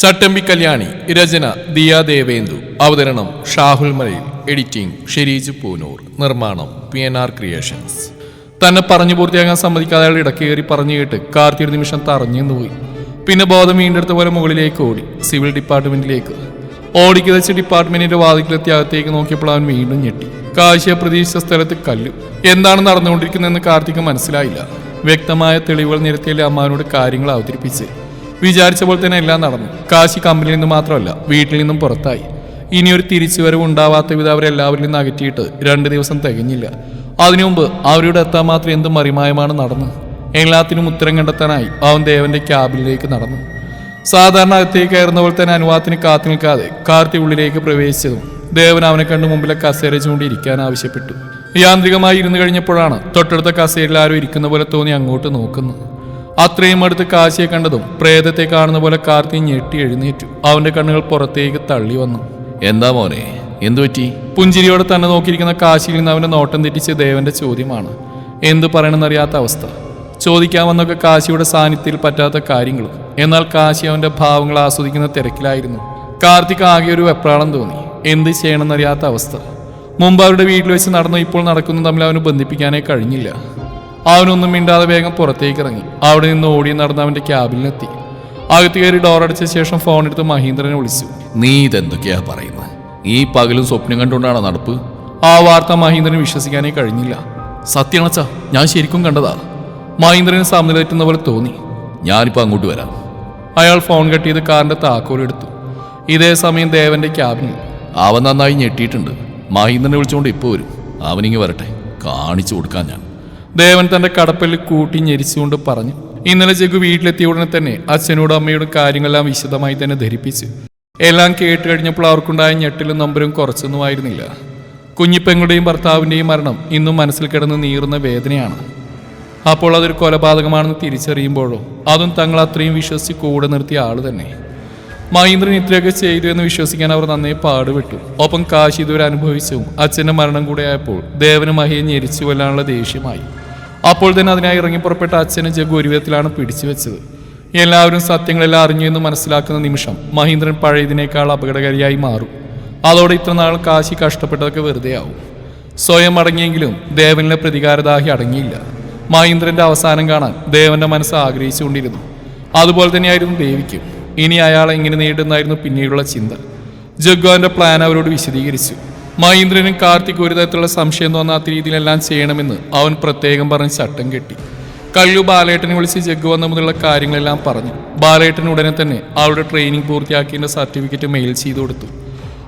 ചട്ടമ്പി കല്യാണി രചന ദിയ ദേവേന്ദു. അവതരണം ഷാഹുൽ മലയിൽ. എഡിറ്റിംഗ് ഷെരീജ് പൂനൂർ. നിർമ്മാണം P N R creations. തന്നെ പറഞ്ഞു പൂർത്തിയാകാൻ സമ്മതിക്കാതെ അയാൾ ഇടയ്ക്ക് കയറി പറഞ്ഞു കേട്ട് കാർത്തിയൊരു നിമിഷം തറഞ്ഞു പോയി. പിന്നെ ബോധം വീണ്ടെടുത്ത പോലെ മുകളിലേക്ക് ഓടി സിവിൽ ഡിപ്പാർട്ട്മെന്റിലേക്ക്. ഓടിക്ക് വെച്ച് ഡിപ്പാർട്ട്മെന്റിന്റെ വാതിക്കലെത്തി അകത്തേക്ക് നോക്കിയപ്പോൾ അവൻ വീണ്ടും ഞെട്ടി. കാശിയെ പ്രതീക്ഷിച്ച സ്ഥലത്ത് കല്ലു. എന്താണ് നടന്നുകൊണ്ടിരിക്കുന്നതെന്ന് കാർത്തിക്ക് മനസ്സിലായില്ല. വ്യക്തമായ തെളിവുകൾ നിരത്തിയിലെ അമ്മാവനോട് കാര്യങ്ങൾ അവതരിപ്പിച്ച് വിചാരിച്ച പോലെ തന്നെ എല്ലാം നടന്നു. കാശി കമ്പനിയിൽ നിന്ന് മാത്രമല്ല വീട്ടിൽ നിന്നും പുറത്തായി. ഇനിയൊരു തിരിച്ചുവരവ് ഉണ്ടാവാത്ത വിധം അവരെല്ലാവരിൽ നിന്ന് അകറ്റിയിട്ട് രണ്ട് ദിവസം തികഞ്ഞില്ല. അതിനു മുമ്പ് അവരോട് എത്താൻ മാത്രം എന്ത് മറിമായമാണ് നടന്നത്? എല്ലാത്തിനും ഉത്തരം കണ്ടെത്താനായി അവൻ ദേവന്റെ ക്യാബിനിലേക്ക് നടന്നു. സാധാരണ അകത്തേക്ക് കയറുന്ന പോലെ തന്നെ അനുവാദത്തിന് കാത്തു നിൽക്കാതെ കാർത്തി ഉള്ളിലേക്ക് പ്രവേശിച്ചതും ദേവൻ അവനെ കണ്ട് മുമ്പിലെ കസേര ചൂണ്ടി ഇരിക്കാൻ ആവശ്യപ്പെട്ടു. യാന്ത്രികമായി ഇരുന്ന് കഴിഞ്ഞപ്പോഴാണ് തൊട്ടടുത്ത കസേരയിൽ ആരും ഇരിക്കുന്ന പോലെ തോന്നി അങ്ങോട്ട് നോക്കുന്നു അത്രയും അടുത്ത് കാശിയെ കണ്ടതും പ്രേതത്തെ കാണുന്ന പോലെ കാർത്തി ഞെട്ടി എഴുന്നേറ്റു. അവന്റെ കണ്ണുകൾ പുറത്തേക്ക് തള്ളി വന്നു. എന്താ മോനെ? എന്തു പറ്റി? പുഞ്ചിരിയോടെ തന്നെ നോക്കിയിരിക്കുന്ന കാശിയിൽ നിന്ന് അവന്റെ നോട്ടം തെറ്റിച്ച ദേവന്റെ ചോദ്യമാണ്. എന്തു പറയണമെന്നറിയാത്ത അവസ്ഥ. ചോദിക്കാമെന്നൊക്കെ കാശിയുടെ സാന്നിധ്യത്തിൽ പറ്റാത്ത കാര്യങ്ങളും. എന്നാൽ കാശി അവന്റെ ഭാവങ്ങൾ ആസ്വദിക്കുന്ന തിരക്കിലായിരുന്നു. കാർത്തിക് ആകെ ഒരു വെപ്രാളം തോന്നി. എന്ത് ചെയ്യണമെന്നറിയാത്ത അവസ്ഥ. മുമ്പ് അവരുടെ വീട്ടിൽ വെച്ച് നടന്നു ഇപ്പോൾ നടക്കുന്നു തമ്മിൽ അവന് ബന്ധിപ്പിക്കാനേ കഴിഞ്ഞില്ല. അവനൊന്നും മിണ്ടാതെ വേഗം പുറത്തേക്ക് ഇറങ്ങി അവിടെ നിന്ന് ഓടി നടന്ന് അവന്റെ ക്യാബിനെത്തി അകത്ത് കയറി ഡോർ അടച്ച ശേഷം ഫോൺ എടുത്ത് മഹീന്ദ്രനെ വിളിച്ചു. നീ ഇതെന്തൊക്കെയാ പറയുന്നത് ഈ പകലും സ്വപ്നം കണ്ടുകൊണ്ടാണ് നടപ്പ്? ആ വാർത്ത മഹീന്ദ്രന് വിശ്വസിക്കാനേ കഴിഞ്ഞില്ല. സത്യണച്ച ഞാൻ ശരിക്കും കണ്ടതാ. മഹീന്ദ്രന് സമനിലേറ്റുന്ന പോലെ തോന്നി. ഞാനിപ്പോൾ അങ്ങോട്ട് വരാം. അയാൾ ഫോൺ കട്ട് ചെയ്ത് താക്കോൽ താക്കോലെടുത്തു ഇതേ സമയം ദേവന്റെ ക്യാബിനിൽ അവൻ നന്നായി ഞെട്ടിയിട്ടുണ്ട്. മഹീന്ദ്രനെ വിളിച്ചുകൊണ്ട് ഇപ്പോൾ വരും. അവനിങ്ങ് വരട്ടെ. കാണിച്ചു കൊടുക്കാൻ ഞാൻ. ദേവൻ തന്റെ കടപ്പിൽ കൂട്ടി ഞെരിച്ചുകൊണ്ട് പറഞ്ഞു ഇന്നലെ ജഗു വീട്ടിലെത്തിയ ഉടനെ തന്നെ അച്ഛനോടും അമ്മയോടും കാര്യങ്ങളെല്ലാം വിശദമായി തന്നെ ധരിപ്പിച്ചു. എല്ലാം കേട്ട് കഴിഞ്ഞപ്പോൾ അവർക്കുണ്ടായ ഞെട്ടിലും നമ്പരും കുറച്ചൊന്നും ആയിരുന്നില്ല. കുഞ്ഞിപ്പെങ്ങളുടെയും ഭർത്താവിന്റെയും മരണം ഇന്നും മനസ്സിൽ കിടന്ന് നീറുന്ന വേദനയാണ്. അപ്പോൾ അതൊരു കൊലപാതകമാണെന്ന് തിരിച്ചറിയുമ്പോഴോ അതും തങ്ങൾ അത്രയും വിശ്വസിച്ച് കൂടെ നിർത്തിയ ആൾ തന്നെ. മഹീന്ദ്രൻ ഇത്രയൊക്കെ ചെയ്തു എന്ന് വിശ്വസിക്കാൻ അവർ നന്നേ പാടുപെട്ടു. ഒപ്പം കാശി ഇതുവരെ അനുഭവിച്ചും. അച്ഛന്റെ മരണം കൂടെ ആയപ്പോൾ ദേവന് മഹിയെ ഞെരിച്ചു കൊല്ലാനുള്ള ദേഷ്യമായി. അപ്പോൾ തന്നെ അതിനായി ഇറങ്ങി പുറപ്പെട്ട അച്ഛനെ ജഗു ഒരു വിധത്തിലാണ് പിടിച്ചു വെച്ചത് എല്ലാവരും സത്യങ്ങളെല്ലാം അറിഞ്ഞു എന്ന് മനസ്സിലാക്കുന്ന നിമിഷം മഹീന്ദ്രൻ പഴയതിനേക്കാൾ അപകടകാരിയായി മാറും. അതോടെ ഇത്ര നാൾ കാശി കഷ്ടപ്പെട്ടതൊക്കെ വെറുതെയാവും. സ്വയം അടങ്ങിയെങ്കിലും ദേവനിലെ പ്രതികാരദാഹി അടങ്ങിയില്ല. മഹീന്ദ്രന്റെ അവസാനം കാണാൻ ദേവന്റെ മനസ്സ് ആഗ്രഹിച്ചുകൊണ്ടിരുന്നു. അതുപോലെ തന്നെയായിരുന്നു ദേവിക്കും. ഇനി അയാൾ എങ്ങനെ നേടുന്നതായിരുന്നു പിന്നീടുള്ള ചിന്ത. ജഗ്വാന്റെ പ്ലാൻ അവരോട് വിശദീകരിച്ചു. മഹീന്ദ്രനും കാർത്തിക് ഒരു തരത്തിലുള്ള സംശയം തോന്നാത്ത രീതിയിലെല്ലാം ചെയ്യണമെന്ന് അവൻ പ്രത്യേകം പറഞ്ഞ് ചട്ടം കെട്ടി. കല്ലു ബാലേട്ടനെ വിളിച്ച് ജഗ്ഗു വന്ന മുതലുള്ള കാര്യങ്ങളെല്ലാം പറഞ്ഞു. ബാലേട്ടൻ ഉടനെ തന്നെ അവരുടെ ട്രെയിനിങ് പൂർത്തിയാക്കിയതിന്റെ സർട്ടിഫിക്കറ്റ് മെയിൽ ചെയ്തു കൊടുത്തു.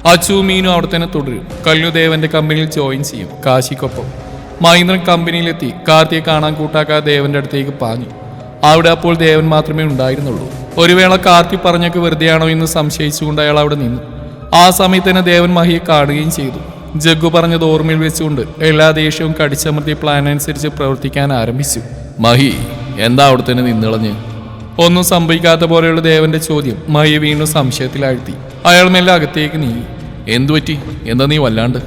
അച്ചു മീനും അവിടെ തന്നെ തുടരും. കല്ലു ദേവന്റെ കമ്പനിയിൽ ജോയിൻ ചെയ്യും കാശിക്കൊപ്പം. മഹീന്ദ്രൻ കമ്പനിയിലെത്തി കാർത്തിയെ കാണാൻ കൂട്ടാക്കാതെ ദേവന്റെ അടുത്തേക്ക് പാഞ്ഞു. അവിടെ അപ്പോൾ ദേവൻ മാത്രമേ ഉണ്ടായിരുന്നുള്ളൂ. ഒരു വേള കാർത്തി പറഞ്ഞൊക്കെ വെറുതെയാണോ എന്ന് സംശയിച്ചുകൊണ്ട് അയാൾ അവിടെ നിന്നു. ആ സമയത്ത് തന്നെ ദേവൻ മഹിയെ കാണുകയും ചെയ്തു. ജഗ്ഗു പറഞ്ഞത് ഓർമ്മയിൽ വെച്ചുകൊണ്ട് എല്ലാ ദേഷ്യവും കടിച്ചമർത്തി പ്ലാൻ അനുസരിച്ച് പ്രവർത്തിക്കാൻ ആരംഭിച്ചു. മഹി എന്താ അവിടെ തന്നെ നിന്നിളഞ്ഞ്? ഒന്നും സംഭവിക്കാത്ത പോലെയുള്ള ദേവന്റെ ചോദ്യം മഹി വീണ്ടും സംശയത്തിലാഴ്ത്തി. അയാൾ മെല്ലെ അകത്തേക്ക് നീങ്ങി. എന്തു പറ്റി? എന്താ നീ വല്ലാണ്ട്?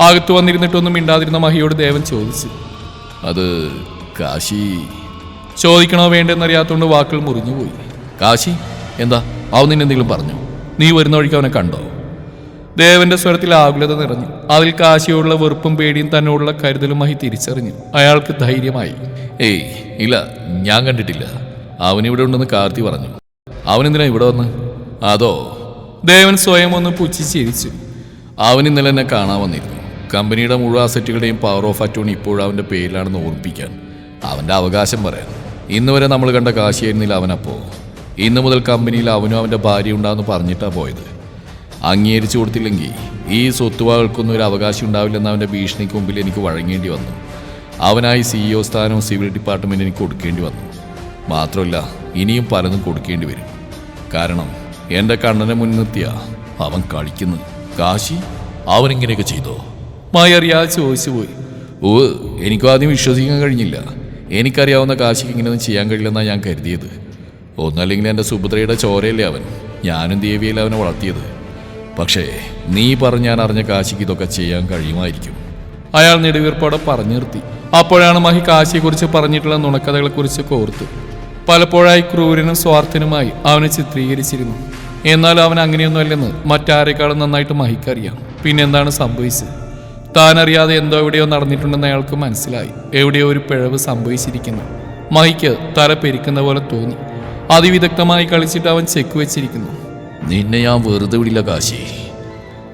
അകത്ത് വന്നിരുന്നിട്ടൊന്നും മിണ്ടാതിരുന്ന മഹിയോട് ദേവൻ ചോദിച്ചു. അത് കാശി. ചോദിക്കണോ വേണ്ടെന്നറിയാത്തതുകൊണ്ട് വാക്കുകൾ മുറിഞ്ഞുപോയി. കാശി എന്താ? അവൻ നിന്നെ എന്തെങ്കിലും പറഞ്ഞു? നീ വരുന്ന വഴിക്ക് അവനെ കണ്ടോ? ദേവന്റെ സ്വരത്തിൽ ആകുലത നിറഞ്ഞു. അതിൽ കാശിയോടുള്ള വെറുപ്പും പേടിയും തന്നോടുള്ള കരുതലുമായി തിരിച്ചറിഞ്ഞു. അയാൾക്ക് ധൈര്യമായി ഏയ് ഇല്ല ഞാൻ കണ്ടിട്ടില്ല. അവൻ ഇവിടെ ഉണ്ടെന്ന് കാർത്തി പറഞ്ഞു. അവനെന്തിനാ ഇവിടെ വന്ന്? അതോ? ദേവൻ സ്വയം ഒന്ന് പുച്ഛിച്ചിരിച്ചു അവൻ ഇന്നലെ എന്നെ കാണാൻ വന്നിരുന്നു. കമ്പനിയുടെ മുഴുവൻ അസറ്റുകളുടെയും പവർ ഓഫ് അറ്റോണി ഇപ്പോഴും അവന്റെ പേരിലാണെന്ന് ഓർമ്മിപ്പിക്കാൻ അവന്റെ അവകാശം പറയാൻ. ഇന്നുവരെ നമ്മൾ കണ്ട കാശിയായിരുന്നില്ല അവനപ്പോ. ഇന്ന് മുതൽ കമ്പനിയിൽ അവനും അവന്റെ ഭാര്യ ഉണ്ടാകുന്നു പറഞ്ഞിട്ടാണ് പോയത്. അംഗീകരിച്ചു കൊടുത്തില്ലെങ്കിൽ ഈ സ്വത്തുവകൾക്കൊന്നും ഒരു അവകാശം ഉണ്ടാവില്ലെന്ന് അവന്റെ ഭീഷണിക്ക് മുമ്പിൽ എനിക്ക് വഴങ്ങേണ്ടി വന്നു. അവനായി സിഇഒ സ്ഥാനവും സിവിൽ ഡിപ്പാർട്ട്മെന്റ് എനിക്ക് കൊടുക്കേണ്ടി വന്നു. മാത്രമല്ല ഇനിയും പലതും കൊടുക്കേണ്ടി വരും. കാരണം എന്റെ കണ്ണനെ മുൻനിർത്തിയ അവൻ കളിക്കുന്നു കാശി അവനിങ്ങനെയൊക്കെ ചെയ്തോ? മായി അറിയാതെ ചോദിച്ചു പോയി. ഓ എനിക്കും ആദ്യം വിശ്വസിക്കാൻ കഴിഞ്ഞില്ല. എനിക്കറിയാവുന്ന കാശിക്ക് ഇങ്ങനെയൊന്നും ചെയ്യാൻ കഴിയില്ലെന്നാണ് ഞാൻ കരുതിയത്. ഒന്നല്ലെങ്കിൽ എന്റെ സുഭദ്രയുടെ ചോരയല്ലേ അവൻ? ഞാനും ദേവിയല്ലേ അവനെ വളർത്തിയത്. പക്ഷേ നീ പറഞ്ഞ് ഞാൻ അറിഞ്ഞ കാശിക്ക് ഇതൊക്കെ ചെയ്യാൻ കഴിയുമായിരിക്കും. അയാൾ നെടുവീർപ്പോടെ പറഞ്ഞു നിർത്തി. അപ്പോഴാണ് മഹി കാശിയെക്കുറിച്ച് പറഞ്ഞിട്ടുള്ള നുണക്കഥകളെക്കുറിച്ച് കോർത്ത്. പലപ്പോഴായി ക്രൂരനും സ്വാർത്ഥനുമായി അവനെ ചിത്രീകരിച്ചിരുന്നു. എന്നാൽ അവൻ അങ്ങനെയൊന്നുമല്ലെന്ന് മറ്റാരെക്കാളും നന്നായിട്ട് മഹിക്കറിയാം. പിന്നെന്താണ് സംഭവിച്ചത്? താൻ അറിയാതെ എന്തോ എവിടെയോ നടന്നിട്ടുണ്ടെന്ന് അയാൾക്ക് മനസ്സിലായി. എവിടെയോ ഒരു പിഴവ് സംഭവിച്ചിരിക്കുന്നു. മഹിക്ക് തല പെരിക്കുന്ന പോലെ തോന്നി. അതിവിദഗ്ധമായി കളിച്ചിട്ട് അവൻ ചെക്ക് വെച്ചിരിക്കുന്നു. നിന്നെ ഞാൻ വെറുതെ വിടില്ല കാശി.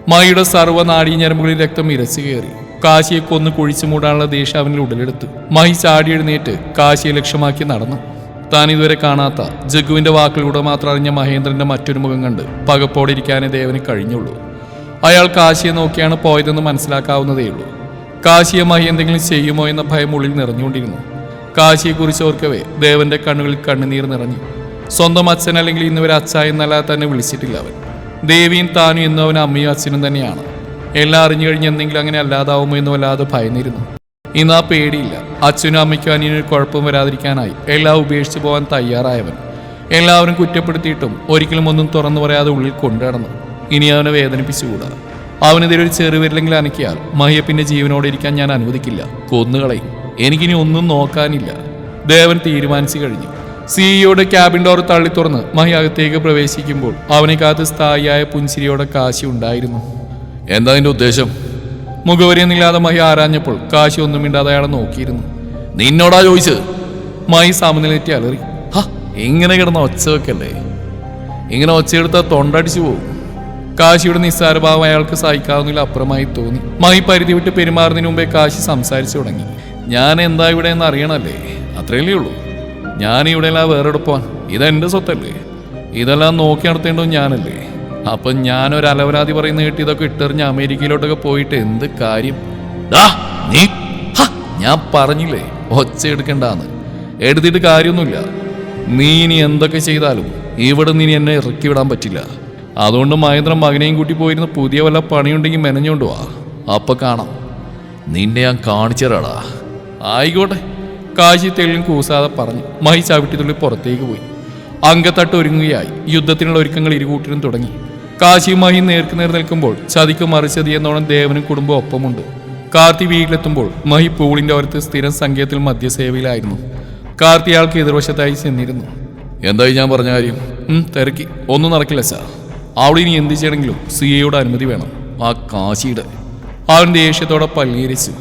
മായിയുടെ സർവ നാടീഞ്ഞരമ്പുകളിൽ രക്തം ഇരച്ചു കയറി. കാശിയെ കൊന്ന് കുഴിച്ചു മൂടാനുള്ള ദേഷ്യം അവനിൽ ഉടലെടുത്തു. മഹി ചാടി എഴുന്നേറ്റ് കാശിയെ ലക്ഷ്യമാക്കി നടന്നു. താൻ ഇതുവരെ കാണാത്ത ജഗുവിന്റെ വാക്കിലൂടെ മാത്രം അറിഞ്ഞ മഹേന്ദ്രന്റെ മറ്റൊരു മുഖം കണ്ട് പകപ്പോടെ ഇരിക്കാനേ ദേവന് കഴിഞ്ഞുള്ളൂ. അയാൾ കാശിയെ നോക്കിയാണ് പോയതെന്ന് മനസ്സിലാക്കാവുന്നതേയുള്ളൂ കാശിയെ മഹി എന്തെങ്കിലും ചെയ്യുമോ എന്ന ഭയം ഉള്ളിൽ നിറഞ്ഞുകൊണ്ടിരുന്നു. കാശിയെക്കുറിച്ച് ഓർക്കവേ ദേവന്റെ കണ്ണുകളിൽ കണ്ണുനീർ നിറഞ്ഞു. സ്വന്തം അച്ഛൻ അല്ലെങ്കിൽ ഇന്ന് ഇന്നുവരെ അച്ഛ എന്നല്ലാതെ തന്നെ വിളിച്ചിട്ടില്ല അവൻ. ദേവിയും താനും ഇന്നും അവൻ അമ്മയും അച്ഛനും തന്നെയാണ്. എല്ലാം അറിഞ്ഞു കഴിഞ്ഞ് എന്തെങ്കിലും അങ്ങനെ അല്ലാതാവുമോ എന്ന് വല്ലാതെ ഭയന്നിരുന്നു. ഇന്ന് ആ പേടിയില്ല. അച്ഛനും അമ്മയ്ക്കും അനിയനൊരു കുഴപ്പം വരാതിരിക്കാനായി എല്ലാം ഉപേക്ഷിച്ചു പോകാൻ തയ്യാറായവൻ. എല്ലാവരും കുറ്റപ്പെടുത്തിയിട്ടും ഒരിക്കലും ഒന്നും തുറന്നു പറയാതെ ഉള്ളിൽ കൊണ്ടുനടന്നു. ഇനി അവനെ വേദനിപ്പിച്ചുകൂടാ. അവനെതിരെ ഒരു ചെറുവിരലെങ്കിൽ അനക്കിയാൽ മഹ്യപ്പിന്റെ ജീവനോടെ ഇരിക്കാൻ ഞാൻ അനുവദിക്കില്ല. കൊന്നുകളയും. എനിക്കിനി ഒന്നും നോക്കാനില്ല. ദേവൻ തീരുമാനിച്ചു കഴിഞ്ഞു. സിഇഒയുടെ ക്യാബിൻ ഡോർ തള്ളി തുറന്ന് മഹി അകത്തേക്ക് പ്രവേശിക്കുമ്പോൾ അവനെ കാത്ത് സ്ഥായിയായ പുഞ്ചിരിയോടെ കാശി ഉണ്ടായിരുന്നു. എന്താ നിന്റെ ഉദ്ദേശം? മുഖവരിയെന്നില്ലാതെ മഹി ആരാഞ്ഞപ്പോൾ കാശി ഒന്നും മിണ്ടാതെ അയാളെ നോക്കിയിരുന്നു. നിന്നോടാ ചോദിച്ചത്? മഹി സാമനിലേറ്റി അലറി. ഹാ ഇങ്ങനെ കിടന്ന ഒച്ച വെക്കല്ലേ? ഇങ്ങനെ ഒച്ചയെടുത്താൽ തൊണ്ടടിച്ചു പോകും. കാശിയുടെ നിസ്സാരഭാവം അയാൾക്ക് സഹിക്കാവുന്നതിൽ അപ്പുറമായി തോന്നി. മഹി പരിധി വിട്ട് പെരുമാറുന്നതിന് മുമ്പേ കാശി സംസാരിച്ചു തുടങ്ങി. ഞാൻ എന്താ ഇവിടെ എന്ന് അറിയണല്ലേ? അത്രയല്ലേ ഉള്ളൂ. ഞാൻ ഇവിടെ എല്ലാം വേറെ പോവാൻ ഇതെന്റെ സ്വത്തല്ലേ? ഇതെല്ലാം നോക്കി നടത്തേണ്ടതും ഞാനല്ലേ? അപ്പം ഞാനൊരു അലവരാതി പറയുന്ന കേട്ട് ഇതൊക്കെ ഇട്ടെറിഞ്ഞ് അമേരിക്കയിലോട്ടൊക്കെ പോയിട്ട് എന്ത് കാര്യം? നീ ഞാൻ പറഞ്ഞില്ലേ ഒച്ച എടുക്കണ്ടാന്ന്. എടുത്തിട്ട് കാര്യമൊന്നുമില്ല. നീ ഇനി എന്തൊക്കെ ചെയ്താലും ഇവിടെ നീ എന്നെ ഇറക്കി വിടാൻ പറ്റില്ല. അതുകൊണ്ട് മഹേന്ദ്രൻ മകനെയും കൂട്ടി പോയിരുന്ന പുതിയ വല്ല പണിയുണ്ടെങ്കിൽ മെനഞ്ഞോണ്ട് വാ. അപ്പൊ കാണാം. നിന്നെ ഞാൻ കാണിച്ചറാടാ ആയിക്കോട്ടെ. കാശി തെളിയും കൂസാതെ പറഞ്ഞു മഹി ചവിട്ടിത്തുള്ളി പുറത്തേക്ക് പോയി. അങ്കത്തട്ട് ഒരുങ്ങുകയായി. യുദ്ധത്തിനുള്ള ഒരുക്കങ്ങൾ ഇരുകൂട്ടിനും തുടങ്ങി. കാശി മഹി നേർക്കുനേർ നിൽക്കുമ്പോൾ ചതിക്ക് മറിച്ചതി എന്നോണം ദേവനും കുടുംബം ഒപ്പമുണ്ട്. കാർത്തി വീട്ടിലെത്തുമ്പോൾ മഹി പൂളിന്റെ ഓരത്ത് സ്ഥിരം സംഖ്യത്തിൽ മദ്യസേവയിലായിരുന്നു. കാർത്തി ആൾക്ക് എതിർവശത്തായി ചെന്നിരുന്നു. എന്തായി ഞാൻ പറഞ്ഞ കാര്യം? തിരക്കി. ഒന്നും നടക്കില്ല സാർ. അവിടെ ഇനി എന്ത് ചെയ്യണമെങ്കിലും സി എയുടെ അനുമതി വേണം. ആ കാശിയുടെ. അവൻ ദേഷ്യത്തോടെ പല്ലീരിച്ചു.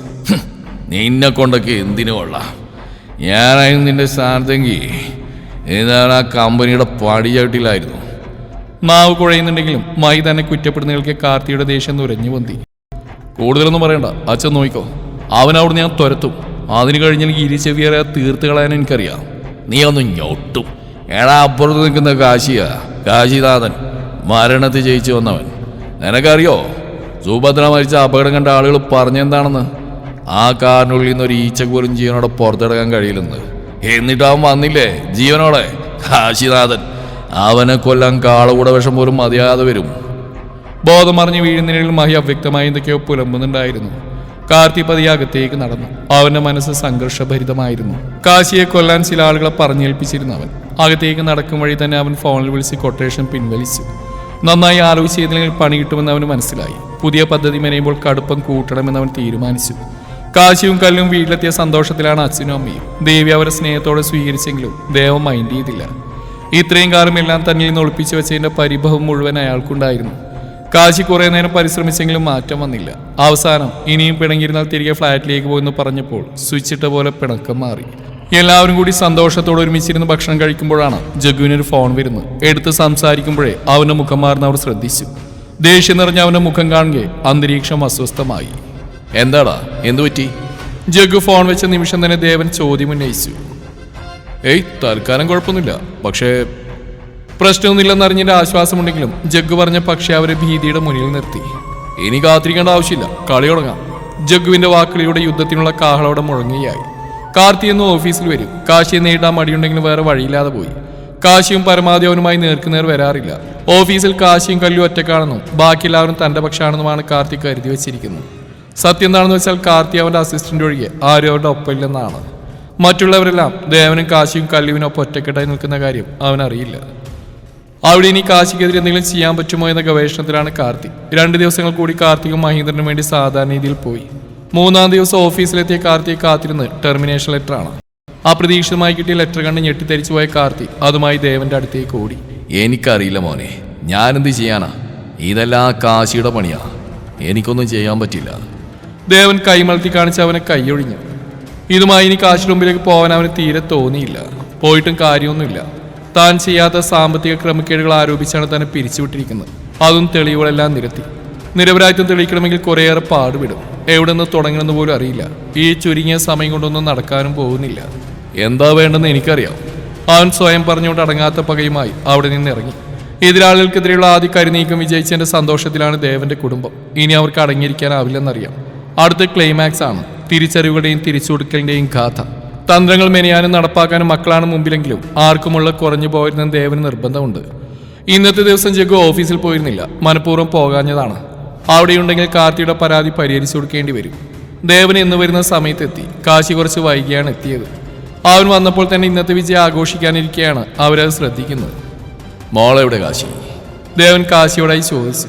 നിന്നെ കൊണ്ടൊക്കെ എന്തിനു കൊള്ളാം ഞാനായിരുന്നു നിന്റെ സ്ഥാനത്തെങ്കിൽ ഏതാണ് ആ കമ്പനിയുടെ പടിചവിട്ടിലായിരുന്നു. നാവ് കുഴയുന്നുണ്ടെങ്കിലും മായി തന്നെ കുറ്റപ്പെടുന്നവർക്ക് കാർത്തിയുടെ ദേഷ്യം നുരഞ്ഞു പൊന്തി. കൂടുതലൊന്നും പറയണ്ട അച്ഛൻ നോയിക്കോ. അവനവിടെ ഞാൻ തുരത്തും. അതിന് കഴിഞ്ഞാൽ ഇരിച്ചെവിയേറെ തീർത്ത് കളയാൻ എനിക്കറിയാം. നീ ഒന്ന് ഞൊട്ടും. എടാ അപ്പുറത്ത് നിൽക്കുന്ന കാശിയാ. കാശിനാഥൻ മരണത്തിൽ ജയിച്ചു വന്നവൻ. നിനക്കറിയോ? സുഭദ്ര മരിച്ച അപകടം കണ്ട ആളുകൾ പറഞ്ഞെന്താണെന്ന്? ആ കാറിനുള്ളിൽ നിന്ന് ഒരു ഈച്ച പോലും ജീവനോടെ പുറത്തെടുക്കാൻ കഴിയില്ലെന്ന്. എന്നിട്ട് അവൻ വന്നില്ലേ? ജീവനോടെ? കാശിനാഥൻ അവനെ കൊല്ലാൻ കാളകൂട വിഷം പോലും മതിയാതെ വരും. ബോധം മറിഞ്ഞ് വീഴുന്നതിനിടയിൽ മഹി അവ്യക്തമായി എന്തൊക്കെയോ പുലമ്പുന്നുണ്ടായിരുന്നു. കാർത്തി പതിയെ അകത്തേക്ക് നടന്നു. അവന്റെ മനസ്സ് സംഘർഷഭരിതമായിരുന്നു. കാശിയെ കൊല്ലാൻ ചില ആളുകളെ പറഞ്ഞേൽപ്പിച്ചിരുന്നു അവൻ. അകത്തേക്ക് നടക്കും വഴി തന്നെ അവൻ ഫോണിൽ വിളിച്ച് കൊട്ടേഷൻ പിൻവലിച്ചു. നന്നായി ആലോചിച്ച് പണി കിട്ടുമെന്ന് അവന് മനസ്സിലായി. പുതിയ പദ്ധതി മെനയുമ്പോൾ കടുപ്പം കൂട്ടണമെന്ന് അവൻ തീരുമാനിച്ചു. കാശിയും കല്ലും വീട്ടിലെത്തിയ സന്തോഷത്തിലാണ് അച്ഛനും അമ്മയും. ദേവി അവരെ സ്നേഹത്തോടെ സ്വീകരിച്ചെങ്കിലും ദേവം മൈൻഡ് ചെയ്തില്ല. ഇത്രയും കാലം എല്ലാം തന്നിൽ നിന്ന് ഒളിപ്പിച്ചു വെച്ചതിന്റെ പരിഭവം മുഴുവൻ അയാൾക്കുണ്ടായിരുന്നു. കാശി കുറേ നേരം പരിശ്രമിച്ചെങ്കിലും മാറ്റം വന്നില്ല. അവസാനം ഇനിയും പിണങ്ങിയിരുന്നാൽ തിരികെ ഫ്ലാറ്റിലേക്ക് പോയെന്ന് പറഞ്ഞപ്പോൾ സ്വിച്ച് ഇട്ട പോലെ പിണക്കം മാറി. എല്ലാവരും കൂടി സന്തോഷത്തോടെ ഒരുമിച്ചിരുന്ന് ഭക്ഷണം കഴിക്കുമ്പോഴാണ് ജഗുവിനൊരു ഫോൺ വരുന്നത്. എടുത്ത് സംസാരിക്കുമ്പോഴേ അവന്റെ മുഖം മാറുന്ന അവർ ശ്രദ്ധിച്ചു. ദേഷ്യം നിറഞ്ഞ അവന്റെ മുഖം കാണുകയെ അന്തരീക്ഷം അസ്വസ്ഥമായി. എന്താടാ? എന്തു പറ്റി? ജഗ്ഗു ഫോൺ വെച്ച നിമിഷം തന്നെ ദേവൻ ചോദ്യം ഉന്നയിച്ചു. ഏയ് തൽക്കാലം കുഴപ്പമൊന്നുമില്ല. പക്ഷേ പ്രശ്നമൊന്നുമില്ലെന്നറിഞ്ഞതിന്റെ ആശ്വാസമുണ്ടെങ്കിലും ജഗ്ഗു പറഞ്ഞ പക്ഷേ അവരെ ഭീതിയുടെ മുന്നിൽ നിർത്തി. ഇനി കാത്തിരിക്കേണ്ട ആവശ്യമില്ല. കളി തുടങ്ങാം. ജഗ്ഗുവിന്റെ വാക്കുകളിലൂടെ യുദ്ധത്തിനുള്ള കാഹളോടെ മുഴങ്ങുകയായി. കാർത്തി എന്ന് ഓഫീസിൽ വരും. കാശിയെ നേരിടാൻ മടിയുണ്ടെങ്കിലും വേറെ വഴിയില്ലാതെ പോയി. കാശിയും പരമാവധി അവനുമായി നേർക്കുനേർ വരാറില്ല. ഓഫീസിൽ കാശിയും കല്ലും ഒറ്റക്കാണെന്നും ബാക്കി എല്ലാവരും തന്റെ പക്ഷാണെന്നുമാണ് കാർത്തി കരുതി വെച്ചിരിക്കുന്നത്. സത്യം എന്താണെന്ന് വെച്ചാൽ കാർത്തി അവന്റെ അസിസ്റ്റന്റ് ഒഴികെ ആരും അവരുടെ ഒപ്പമില്ലെന്നാണ് മറ്റുള്ളവരെല്ലാം ദേവനും കാശിയും കല്ലുവിനൊപ്പം ഒറ്റക്കെട്ടായി നിൽക്കുന്ന കാര്യം അവനറിയില്ല. അവിടെ ഇനി കാശിക്കെതിരെ എന്തെങ്കിലും ചെയ്യാൻ പറ്റുമോ എന്ന ഗവേഷണത്തിലാണ് കാർത്തി. രണ്ട് ദിവസങ്ങൾ കൂടി കാർത്തിക്കും മഹീന്ദ്രനും വേണ്ടി സാധാരണ രീതിയിൽ പോയി. മൂന്നാം ദിവസം ഓഫീസിലെത്തിയ കാർത്തിക് കാത്തിരുന്ന് ടെർമിനേഷൻ ലെറ്ററാണ് അപ്രതീക്ഷിതമായി കിട്ടിയ ലെറ്റർ കണ്ട് ഞെട്ടിത്തെരിച്ചു പോയ കാർത്തി അതുമായി ദേവന്റെ അടുത്തേക്ക് ഓടി. എനിക്കറിയില്ല മോനെ ഞാനെന്ത് ചെയ്യാനാ? ഇതെല്ലാം കാശിയുടെ പണിയാ. എനിക്കൊന്നും ചെയ്യാൻ പറ്റില്ല. ദേവൻ കൈമളത്തി കാണിച്ച് അവനെ കൈയൊഴിഞ്ഞു. ഇതുമായി ഇനി കാശിലുമ്പിലേക്ക് പോകാൻ അവന് തീരെ തോന്നിയില്ല. പോയിട്ടും കാര്യമൊന്നുമില്ല. താൻ ചെയ്യാത്ത സാമ്പത്തിക ക്രമക്കേടുകൾ ആരോപിച്ചാണ് തന്നെ പിരിച്ചുവിട്ടിരിക്കുന്നത്. അതും തെളിവുകളെല്ലാം നിരത്തി. നിരപരാധിത്വം തെളിയിക്കണമെങ്കിൽ കുറേയേറെ പാടുപെടും. എവിടെ നിന്ന് തുടങ്ങണമെന്ന് പോലും അറിയില്ല. ഈ ചുരുങ്ങിയ സമയം കൊണ്ടൊന്നും നടക്കാനും പോകുന്നില്ല. എന്താ വേണ്ടെന്ന് എനിക്കറിയാം. അവൻ സ്വയം പറഞ്ഞുകൊണ്ട് അടങ്ങാത്ത പകയുമായി അവിടെ നിന്ന് ഇറങ്ങി എതിരാളികൾക്കെതിരെയുള്ള ആദ്യ കരുനീക്കം വിജയിച്ചതിന്റെ സന്തോഷത്തിലാണ് ദേവന്റെ കുടുംബം. ഇനി അവർക്ക് അടങ്ങിയിരിക്കാനാവില്ലെന്നറിയാം. അടുത്ത ക്ലൈമാക്സ് ആണ്. തിരിച്ചറിവുകളുടെയും തിരിച്ചുകൊടുക്കലിന്റെയും ഗാഥ. തന്ത്രങ്ങൾ മെനയാനും നടപ്പാക്കാനും മക്കളാണ് മുമ്പിലെങ്കിലും ആർക്കുമുള്ള കുറഞ്ഞു പോയിരുന്ന ദേവന് നിർബന്ധമുണ്ട്. ഇന്നത്തെ ദിവസം ജഗ്ഗു ഓഫീസിൽ പോയിരുന്നില്ല. മനഃപൂർവം പോകാഞ്ഞതാണ്. അവിടെയുണ്ടെങ്കിൽ കാർത്തിയുടെ പരാതി പരിഹരിച്ചു കൊടുക്കേണ്ടി വരും. ദേവൻ എന്ന് വരുന്ന സമയത്തെത്തി. കാശി കുറച്ച് വൈകിയാണ് എത്തിയത്. അവൻ വന്നപ്പോൾ തന്നെ ഇന്നത്തെ വിജയം ആഘോഷിക്കാനിരിക്കെയാണ് അവരത് ശ്രദ്ധിക്കുന്നത്. മോളെവിടെ കാശി? ദേവൻ കാശിയോടായി ചോദിച്ചു.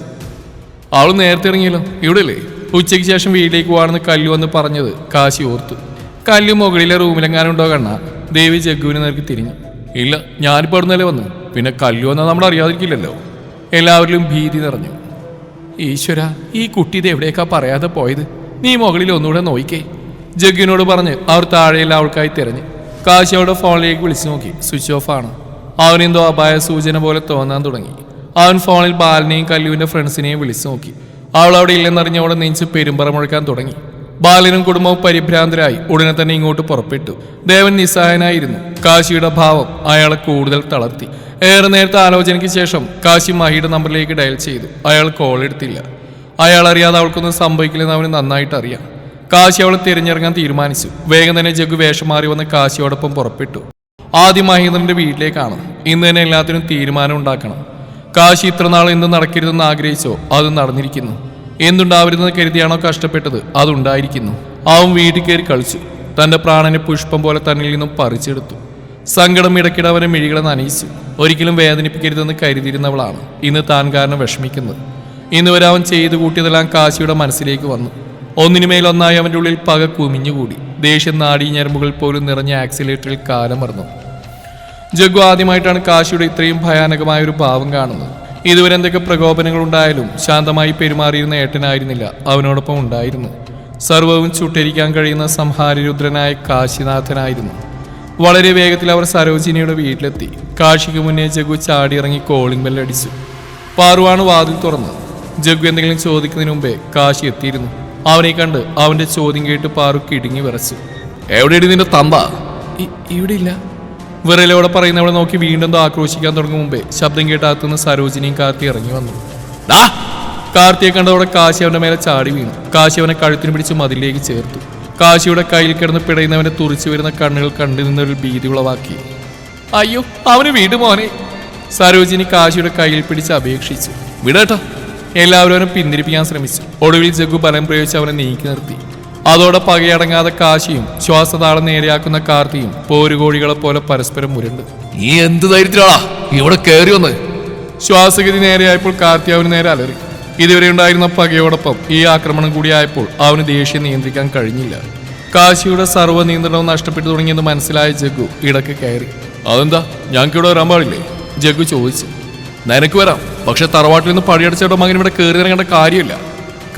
അവൾ നേരത്തെ ഇറങ്ങിയല്ലോ. ഇവിടെ അല്ലേ ഉച്ചയ്ക്ക് ശേഷം വീട്ടിലേക്ക് പോവാണെന്ന് കല്ലു വന്ന് പറഞ്ഞത് കാശി ഓർത്തു. കല്ലു മുകളിലെ റൂമിലെങ്ങാനുണ്ടോ കണ്ണ. ദേവി ജഗ്ഗുവിനെ നിനക്ക് തിരിഞ്ഞു. ഇല്ല ഞാനിപ്പോൾ അവിടുന്നല്ലേ വന്നു. പിന്നെ കല്ലു വന്നാൽ നമ്മൾ അറിയാതിരിക്കില്ലല്ലോ. എല്ലാവരിലും ഭീതി നിറഞ്ഞു. ഈശ്വര ഈ കുട്ടി ഇത് എവിടേക്കാ പറയാതെ പോയത്? നീ മുകളിൽ ഒന്നുകൂടെ നോയിക്കേ. ജഗ്ഗിനോട് പറഞ്ഞ് അവർ താഴെയുള്ള അവൾക്കായി തിരഞ്ഞു. കാശി അവളുടെ ഫോണിലേക്ക് വിളിച്ചു നോക്കി. സ്വിച്ച് ഓഫ് ആണ്. അവനെന്തോ അപായ സൂചന പോലെ തോന്നാൻ തുടങ്ങി. അവൻ ഫോണിൽ ബാലനെയും കല്ലുവിന്റെ ഫ്രണ്ട്സിനെയും വിളിച്ചു നോക്കി. അവൾ അവിടെ ഇല്ലെന്നറിഞ്ഞ അവളെ നെഞ്ച് പെരുമ്പറ മുഴക്കാൻ തുടങ്ങി. ബാലനും കുടുംബവും പരിഭ്രാന്തരായി ഉടനെ തന്നെ ഇങ്ങോട്ട് പുറപ്പെട്ടു. ദേവൻ നിസ്സഹായനായിരുന്നു. കാശിയുടെ ഭാവം അയാളെ കൂടുതൽ തളർത്തി. ഏറെ നേരത്തെ ആലോചനയ്ക്ക് ശേഷം കാശി മഹിയുടെ നമ്പറിലേക്ക് ഡയൽ ചെയ്തു. അയാൾ കോൾ എടുത്തില്ല. അയാൾ അറിയാതെ അവൾക്കൊന്നും സംഭവിക്കില്ലെന്ന് അവന് നന്നായിട്ട് അറിയാം. കാശി അവളെ തിരഞ്ഞിറങ്ങാൻ തീരുമാനിച്ചു. വേഗം തന്നെ ജഗു വേഷം മാറി വന്ന് കാശിയോടൊപ്പം പുറപ്പെട്ടു. ആദ്യം മഹേന്ദ്രന്റെ വീട്ടിലേക്കാണ്. ഇന്ന് തന്നെ എല്ലാത്തിനും തീരുമാനം ഉണ്ടാക്കണം. കാശി ഇത്ര നാൾ എന്ത് നടക്കരുതെന്ന് ആഗ്രഹിച്ചോ? അത് നടന്നിരിക്കുന്നു. എന്തുണ്ടാവരുതെന്ന് കരുതിയാണോ കഷ്ടപ്പെട്ടത്? അതുണ്ടായിരിക്കുന്നു അവൻ വീട്ടിൽ കയറി കളിച്ചു. തന്റെ പ്രാണനെ പുഷ്പം പോലെ തന്നിൽ നിന്നും പറിച്ചെടുത്തു. സങ്കടം ഇടയ്ക്കിടെ അവനെ മിഴികളെ നനയിച്ചു. ഒരിക്കലും വേദനിപ്പിക്കരുതെന്ന് കരുതിയിരുന്നവളാണ് ഇന്ന് താൻ കാരണം വിഷമിക്കുന്നത്. ഇന്ന് വരെ അവൻ ചെയ്തു കൂട്ടിയതെല്ലാം കാശിയുടെ മനസ്സിലേക്ക് വന്നു. ഒന്നിനുമേൽ ഒന്നായി അവന്റെ ഉള്ളിൽ പക കുമിഞ്ഞുകൂടി. ദേഷ്യം നാടീ ഞരമ്പുകൾ പോലും നിറഞ്ഞ ആക്സിലേറ്ററിൽ കാലമർന്നു ജഗ്ഗു ആദ്യമായിട്ടാണ് കാശിയുടെ ഇത്രയും ഭയാനകമായ ഒരു ഭാവം കാണുന്നത്. ഇതുവരെ എന്തൊക്കെ പ്രകോപനങ്ങൾ ഉണ്ടായാലും ശാന്തമായി പെരുമാറിയിരുന്ന ഏട്ടനായിരുന്നില്ല അവനോടൊപ്പം ഉണ്ടായിരുന്നു. സർവവും ചുട്ടരിക്കാൻ കഴിയുന്ന സംഹാരരുദ്രനായ കാശിനാഥനായിരുന്നു. വളരെ വേഗത്തിൽ അവർ സരോജിനിയുടെ വീട്ടിലെത്തി. കാശിക്ക് മുന്നേ ജഗ്ഗു ചാടിയിറങ്ങി കോളിംഗ് ബെല്ലടിച്ചു പാറുവാണ് വാതിൽ തുറന്നത്. ജഗ്ഗു എന്തെങ്കിലും ചോദിക്കുന്നതിന് മുമ്പേ കാശി എത്തിയിരുന്നു. അവനെ കണ്ട് അവന്റെ ചോദ്യം കേട്ട് പാറു കിടുങ്ങി വിറച്ചു. എവിടെയാണ് നിന്റെ തമ്പ? ഇവിടെ ഇല്ല വിറലോടെ പറയുന്നവളെ നോക്കി വീണ്ടും ആക്രോശിക്കാൻ തുടങ്ങും മുമ്പേ. ശബ്ദം കേട്ടാത്തുനിന്ന് സരോജിനിയും കാർത്തി ഇറങ്ങി വന്നു. കാർത്തിയെ കണ്ടതോടെ കാശി അവന്റെ മേലെ ചാടി വീണു. കാശി അവനെ കഴുത്തിന് പിടിച്ച് മതിലേക്ക് ചേർത്തു. കാശിയുടെ കയ്യിൽ കിടന്ന് പിടയുന്നവനെ തുറിച്ചു വരുന്ന കണ്ണുകൾ കണ്ടു നിന്നൊരു ഭീതി ഉളവാക്കി. അയ്യോ അവന് വീട് മോനെ. സരോജിനി കാശിയുടെ കയ്യിൽ പിടിച്ച് അപേക്ഷിച്ചു. വിടട്ടോ. എല്ലാവരും അവനെ പിന്തിരിപ്പിക്കാൻ ശ്രമിച്ചു. ഒടുവിൽ ജഗു ബലം പ്രയോഗിച്ച് അവനെ നീക്കി നിർത്തി. അതോടെ പകയടങ്ങാതെ കാശിയും ശ്വാസതാളം നേരെയാക്കുന്ന കാർത്തിയും പോരുകോഴികളെ പോലെ പരസ്പരം മുരണ്ട് നീ എന്ത് ധൈര്യത്തിലാ ഇവിടെ കയറി വന്ന്. ശ്വാസഗതി നേരെയായപ്പോൾ കാർത്തി അവന് നേരെ അലറി. ഇതുവരെ ഉണ്ടായിരുന്ന പകയോടൊപ്പം ഈ ആക്രമണം കൂടിയായപ്പോൾ അവന് ദേഷ്യം നിയന്ത്രിക്കാൻ കഴിഞ്ഞില്ല. കാശിയുടെ സർവ നിയന്ത്രണവും നഷ്ടപ്പെട്ടു തുടങ്ങിയെന്ന് മനസ്സിലായ ജഗ്ഗു ഇടയ്ക്ക് കയറി. അതെന്താ? ഞങ്ങൾക്ക് ഇവിടെ വരാൻ പാടില്ലേ? ജഗ്ഗു ചോദിച്ചു. നിനക്ക് വരാം. പക്ഷെ തറവാട്ടിൽ നിന്ന് പടിയടച്ചവരുടെ മകൻ ഇവിടെ കയറി ഇറങ്ങേണ്ട കാര്യമില്ല.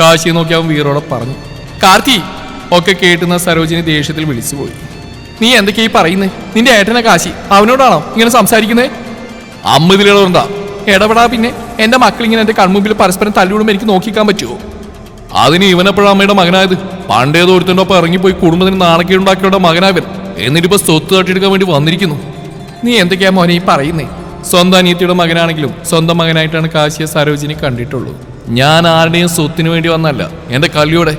കാശിയെ നോക്കി അവൻ വീറോടെ പറഞ്ഞു. കാർത്തി! ഒക്കെ കേട്ടുന്ന സരോജിനി ദേഷ്യത്തിൽ വിളിച്ചുപോയി. നീ എന്തൊക്കെയാ ഈ പറയുന്നേ? നിന്റെ ഏട്ടനെ കാശി. അവനോടാണോ ഇങ്ങനെ സംസാരിക്കുന്നേ? അമ്മ ഇതിലുള്ളതാ ഇടപെടാ പിന്നെ. എന്റെ മക്കൾ ഇങ്ങനെ എന്റെ കൺമുമ്പിൽ പരസ്പരം തല്ലിവിടുമ്പോൾ എനിക്ക് നോക്കിക്കാൻ പറ്റുമോ അതിന് ഇവനെപ്പോഴും അമ്മയുടെ മകനായത്? പണ്ടേതോ ഒരുത്തന്റെ ഒപ്പം ഇറങ്ങിപ്പോയി കുടുംബത്തിന് നാണക്കേടുണ്ടാക്കിയുടെ മകനായവൻ എന്നിട്ടിപ്പോ സ്വത്ത് തട്ടിയെടുക്കാൻ വേണ്ടി വന്നിരിക്കുന്നു. നീ എന്തൊക്കെയാ മോനെ ഈ പറയുന്നേ? സ്വന്തം അനിയത്തിയുടെ മകനാണെങ്കിലും സ്വന്തം മകനായിട്ടാണ് കാശിയെ സരോജിനി കണ്ടിട്ടുള്ളൂ. ഞാൻ ആരുടെയും സ്വത്തിന് വേണ്ടി വന്നല്ല എന്റെ കല്ലിയോടെ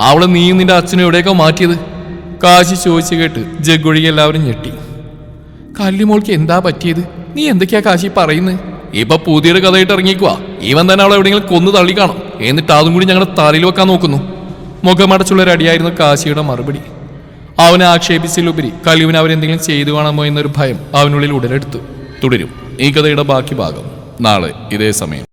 അവളെ നീ നിന്റെ അച്ഛനെ എവിടെയൊക്കെ മാറ്റിയത്? കാശി ചോദിച്ചു കേട്ട് ജഗ്ഗൊഴികെ എല്ലാവരും ഞെട്ടി. കല്ലിമോൾക്ക് എന്താ പറ്റിയത്? നീ എന്തൊക്കെയാ കാശി പറയുന്നത് ഇപ്പൊ പുതിയൊരു കഥയായിട്ട് ഇറങ്ങിക്കുവാ ഇവൻ തന്നെ അവളെ എവിടെയെങ്കിലും കൊന്നു തള്ളി കാണും എന്നിട്ട് അതും കൂടി ഞങ്ങളുടെ തലയിൽ വെക്കാൻ നോക്കുന്നു. മുഖമടച്ചുള്ള ഒരു അടിയായിരുന്നു കാശിയുടെ മറുപടി. അവനെ ആക്ഷേപിച്ചതിലുപരി കലിവിന് അവരെന്തെങ്കിലും ചെയ്തു കാണാമോ എന്നൊരു ഭയം അവനുള്ളിൽ ഉടലെടുത്തു. തുടരും. ഈ കഥയുടെ ബാക്കി ഭാഗം. നാളെ ഇതേ സമയം.